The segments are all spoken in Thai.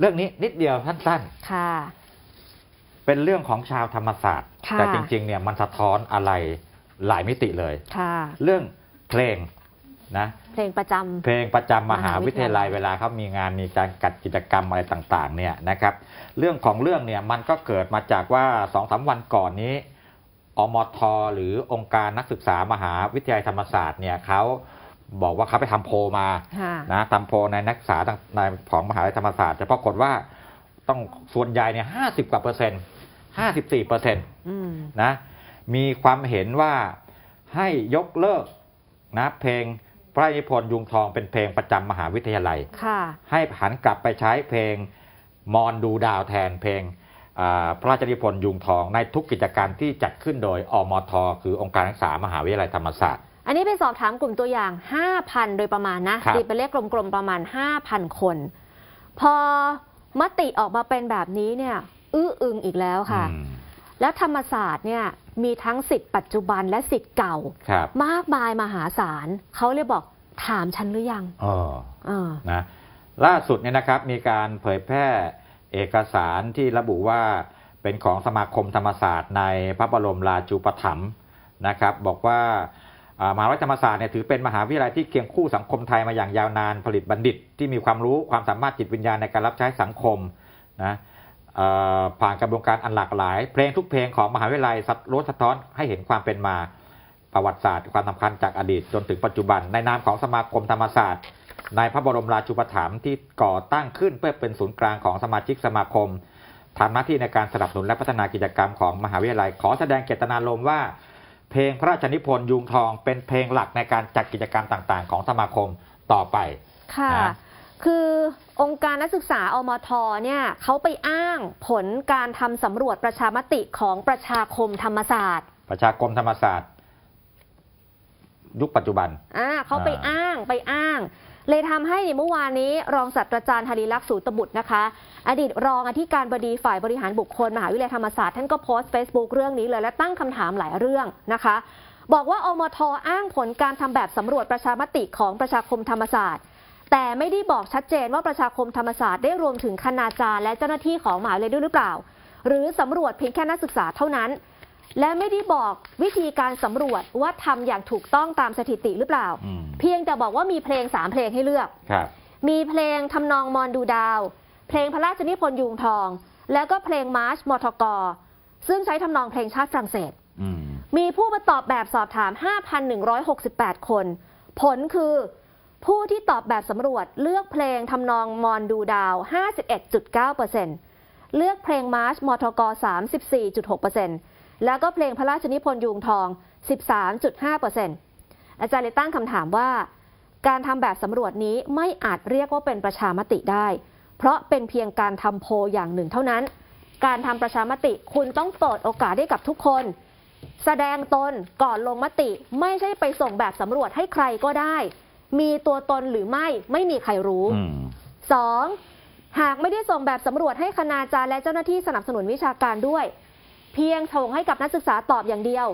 เรื่องนี้นิดเดียวสั้นค่ะๆเป็นเรื่องของชาวธรรมศาสตร์ ค่ะ แต่จริงๆ เนี่ยมันสะท้อนอะไรหลายมิติเลย ค่ะ เรื่องเพลงนะ เพลงประจำเพลงประจำมหาวิทยาลัยมหาวิทยาลัยเวลาเขามีงานมีการกัดกิจกรรมอะไรต่างๆ เนี่ยนะครับ เรื่องของเรื่องเนี่ยมันก็เกิดมาจากว่าสองสามวันก่อนนี้อมทหรือองค์การนักศึกษามหาวิทยาลัยธรรมศาสตร์เนี่ยเขา บอกว่าเขาไปทำโพลมาค่ะนะทำโพลในนักศึกษาในของมหาวิทยาลัยธรรมศาสตร์แต่ปรากฏว่าต้องส่วนใหญ่เนี่ยห้าสิบกว่าเปอร์เซ็นต์ห้าสิบสี่เปอร์เซ็นต์อืมนะ มีความเห็นว่าให้ยกเลิกนะเพลงพระราชนิพนธ์ยุงทองเป็นเพลงประจำมหาวิทยาลัยค่ะให้หันกลับไปใช้เพลงมอนดูดาวแทนเพลงอ่าพระราชนิพนธ์ยุงทองในทุกกิจกรรมที่จัดขึ้นโดยอมทคือองค์การนักศึกษามหาวิทยาลัยธรรมศาสตร์ อันนี้ไปสอบถามกลุ่มตัวอย่าง 5,000 โดยประมาณนะครับ ตีเป็นเลขกลมๆประมาณ 5,000 คน พอมติออกมาเป็นแบบนี้เนี่ยอื้ออึงอีกแล้วค่ะ อืมแล้วธรรมศาสตร์เนี่ยมีทั้งสิทธิ์ปัจจุบันและสิทธิ์เก่า ครับมากมายมหาศาลเขาเลยบอกถามฉันหรือยังเออเออนะล่าสุดเนี่ยนะครับมีการเผยแพร่เอกสารที่ระบุว่าเป็นของสมาคมธรรมศาสตร์ในพระบรมราชูปถัมภ์นะครับ บอกว่าอ่า มหาวิทยาลัยธรรมศาสตร์เนี่ยถือเป็นมหาวิทยาลัยที่เคียงคู่สังคมไทยมาอย่างยาวนานผลิตบัณฑิต ที่มีความรู้ความสามารถจิตวิญญาณในการรับใช้สังคมนะผ่านกระบวนการอันหลากหลาย เพลงทุกเพลงของมหาวิทยาลัยสัล้วนสะท้อนให้เห็นความเป็นมาประวัติศาสตร์ความสำคัญจากอดีตจนถึงปัจจุบัน ในนามของสมาคมธรรมศาสตร์ ในพระบรมราชูปถัมภ์ที่ก่อตั้งขึ้นเพื่อเป็นศูนย์กลางของสมาชิกสมาคมทำหน้าที่ในการสนับสนุนและพัฒนากิจกรรมของมหาวิทยาลัย ขอแสดงเจตนารมณ์ว่า เพลงพระราชนิพนธ์ยุงทอง เป็นเพลงหลักในการจัดกิจกรรมต่างๆ ของสมาคมต่อไปค่ะนะคือองค์การนักศึกษาอมทเนี่ยเขาไปอ้างผลการทำสำรวจประชามติของประชาคมธรรมศาสตร์ ประชาคมธรรมศาสตร์ ยุคปัจจุบัน อ่าเขาไปอ่าอ้างไปอ้าง เลยทำให้เมื่อวานนี้ รองศาสตราจารย์ธริลักษ์สูตบุตรนะคะ อดีตรองอธิการบดีฝ่ายบริหารบุคคล มหาวิทยาลัยธรรมศาสตร์ท่านก็โพสต์ Facebook เรื่องนี้เลยและตั้งคำถามหลายเรื่องนะคะ บอกว่าอมทอ้างผลการทำแบบสำรวจประชามติของประชาคมธรรมศาสตร์ แต่ไม่ได้บอกชัดเจนว่าประชาคมธรรมศาสตร์ได้รวมถึงคณาจารย์และเจ้าหน้าที่ของมหาวิทยาลัยด้วยหรือเปล่า หรือสำรวจเพียงแค่นักศึกษาเท่านั้น และไม่ได้บอกวิธีการสำรวจว่าทำอย่างถูกต้องตามสถิติหรือเปล่า อืม เพียงแต่บอกว่ามีเพลงสามเพลงให้เลือก ครับ มีเพลงทำนองมอนดูดาว เพลงพระราชนิพนธ์ยุงทอง แล้วก็เพลงมาร์ชมอทกซึ่งใช้ทำนองเพลงชาติฝรั่งเศส อืม มีผู้มาตอบแบบสอบถาม 5,168 คน ผลคือ ผู้ที่ตอบแบบสำรวจเลือกเพลงทำนองมอนดูดาว 51.9%เลือกเพลงมาร์ชมอทก34.6% แล้วก็เพลงพระราชนิพนธ์ยุงทอง 13.5%อาจารย์เลยตั้งคำถามว่า การทำแบบสำรวจนี้ไม่อาจเรียกว่าเป็นประชามติได้ เพราะเป็นเพียงการทำโพลอย่างหนึ่งเท่านั้น การทำประชามติคุณต้องเปิดโอกาสให้กับทุกคน แสดงตนก่อนลงมติไม่ใช่ไปส่งแบบสำรวจให้ใครก็ได้ มีตัวตนหรือไม่ไม่มีใครรู้อืม 2. หากไม่ได้ส่งแบบสำรวจให้คณาจารย์และเจ้าหน้าที่สนับสนุนวิชาการด้วย เพียงส่งให้กับนักศึกษาตอบอย่างเดียว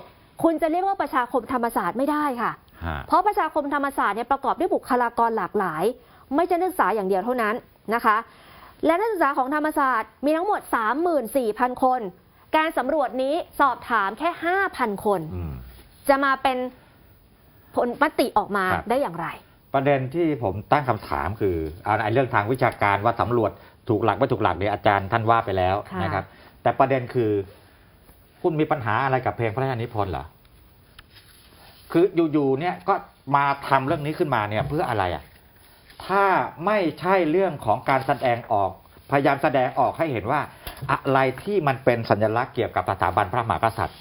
คุณจะเรียกว่าประชาคมธรรมศาสตร์ไม่ได้ค่ะฮะเพราะประชาคมธรรมศาสตร์เนี่ยประกอบด้วยบุคลากรหลากหลาย ไม่ใช่นักศึกษาอย่างเดียวเท่านั้นนะคะ และนักศึกษาของธรรมศาสตร์มีทั้งหมด 34,000 คน การสำรวจนี้สอบถามแค่ 5,000 คนอืมจะมาเป็นผลมติออกมาครับได้อย่างไร ประเด็นที่ผมตั้งคำถามคือเอาในเรื่องทางวิชาการว่าสำรวจถูกหลักไม่ถูกหลักเนี่ยอาจารย์ท่านว่าไปแล้วค่ะนะครับ แต่ประเด็นคือ คุณมีปัญหาอะไรกับเพลงพระราชนิพนธ์เหรอคืออยู่ๆเนี่ยก็มาทำเรื่องนี้ขึ้นมาเนี่ยเพื่ออะไรอะถ้าไม่ใช่เรื่องของการแสดงออกพยายามแสดงออกให้เห็นว่าอะไรที่มันเป็นสัญลักษณ์เกี่ยวกับสถาบันพระมหากษัตริย์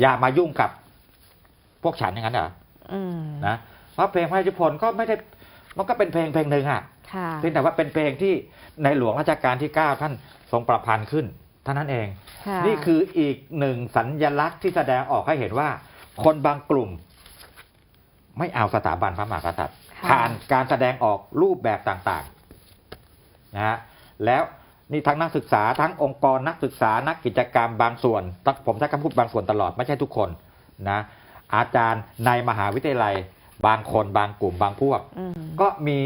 อย่ามายุ่งกับพวกฉันอย่างนั้นเหรออืมนะเพราะเพลงพระราชนิพนธ์ก็ไม่ได้มันก็เป็นเพลงเพลงหนึ่งอะค่ะเพียงแต่ว่าเป็นเพลงที่ในหลวงรัชกาลที่9ท่านทรงประพันธ์ขึ้น เท่านั้นเองค่ะนี่คืออีกหนึ่งสัญญลักษณ์ที่แสดงออกให้เห็นว่า คนบางกลุ่ม ไม่เอาสถาบันพระมหากษัตริย์ค่ะผ่านการแสดงออกรูปแบบต่างๆนะฮะแล้วนี่ทั้งนักศึกษาทั้งองค์กรนักศึกษานักกิจกรรมบางส่วนต้องผมใช้คำพูดบางส่วนตลอดไม่ใช่ทุกคนนะอาจารย์ในมหาวิทยาลัย บางคนบางกลุ่มบางพวกอืมก็มี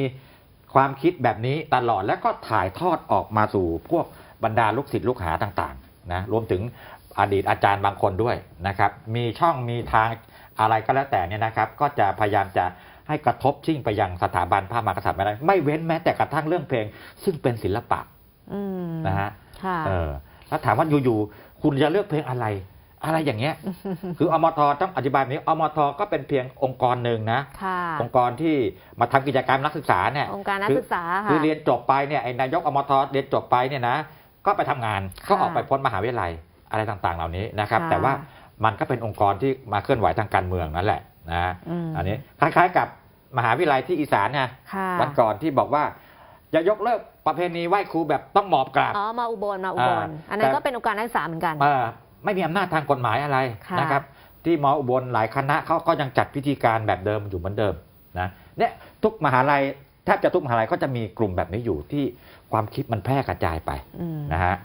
ความคิดแบบนี้ตลอดแล้วก็ถ่ายทอดออกมาสู่พวก บรรดาลูกศิษย์ลูกหาต่างๆนะรวมถึงอดีตอาจารย์บางคนด้วยนะครับ มีช่องมีทางอะไรก็แล้วแต่เนี่ยนะครับ ก็จะพยายามจะให้กระทบชิ่งไปยังสถาบันพระมหากษัตริย์ไม่ได้ไม่เว้นแม้แต่กระทั่งเรื่องเพลง ซึ่งเป็นศิลปะอืมนะฮะค่ะเออแล้วถามว่าอยู่ๆคุณจะเลือกเพลงอะไร อะไรอย่างเงี้ย คืออมทต้องอธิบายแบบนี้อมทก็เป็นเพียงองค์กรหนึ่งนะค่ะองค์กรที่มาทำกิจกรรมนักศึกษาเนี่ยองค์การนักศึกษาค่ะคือเรียนจบไปเนี่ยไอ้นายกอมทเรียนจบไปเนี่ยนะ ก็ไปทำงานค่ะก็ออกไปพ้นมหาวิทยาลัยอะไรต่างๆ เหล่านี้นะครับค่ะแต่ว่ามันก็เป็นองค์กรที่มาเคลื่อนไหวทางการเมืองนั่นแหละนะมอันนี้คล้ายๆกับมหาวิทยาลัยที่อีสานไงค่ะวันก่อนที่บอกว่าจะยกเลิกประเพณีไหว้ครูแบบต้องหมอบกราบอ๋อมาอุบลมาอุบลอ่าอันนั้นแต่ก็เป็นองค์การนักศึกษาเหมือนกันเอ่อไม่มีอำนาจทางกฎหมายอะไรค่ะนะครับ ที่มออุบลหลายคณะเขาก็ยังจัดพิธีการแบบเดิมอยู่เหมือนเดิมนะเนี่ยทุกมหาลัย แทบจะทุกมหาลัยก็จะมีกลุ่มแบบนี้อยู่ที่ความคิดมันแพร่กระจายไปอืมนะฮะ